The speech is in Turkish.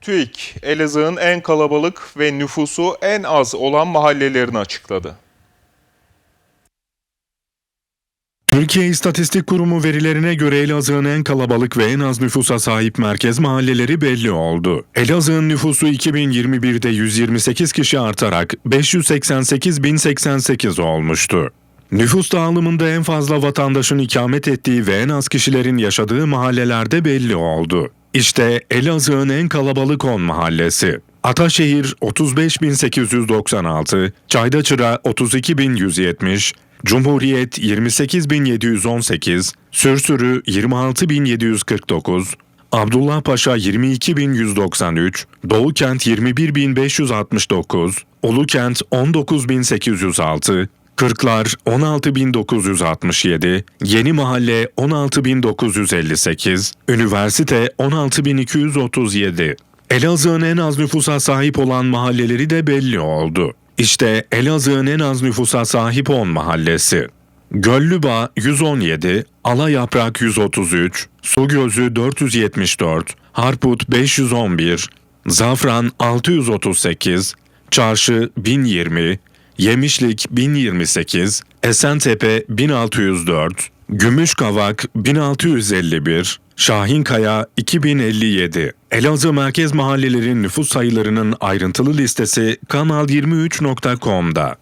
TÜİK, Elazığ'ın en kalabalık ve nüfusu en az olan mahallelerini açıkladı. Türkiye İstatistik Kurumu verilerine göre Elazığ'ın en kalabalık ve en az nüfusa sahip merkez mahalleleri belli oldu. Elazığ'ın nüfusu 2021'de 128 kişi artarak 588.088 olmuştu. Nüfus dağılımında en fazla vatandaşın ikamet ettiği ve en az kişilerin yaşadığı mahallelerde belli oldu. İşte Elazığ'ın en kalabalık 10 mahallesi. Ataşehir 35.896, Çaydaçıra 32.170, Cumhuriyet 28.718, Sürsürü 26.749, Abdullah Paşa 22.193, Doğukent 21.569, Ulukent 19.806, Kırklar 16.967, Yeni Mahalle 16.958, Üniversite 16.237. Elazığ'ın en az nüfusa sahip olan mahalleleri de belli oldu. İşte Elazığ'ın en az nüfusa sahip 10 mahallesi. Göllübağ 117, Alayaprak 133, Sugözü 474, Harput 511, Zafran 638, Çarşı 1020, Yemişlik 1028, Esentepe 1604, Gümüşkavak 1651, Şahinkaya 2057. Elazığ merkez mahallelerin nüfus sayılarının ayrıntılı listesi kanal23.com'da.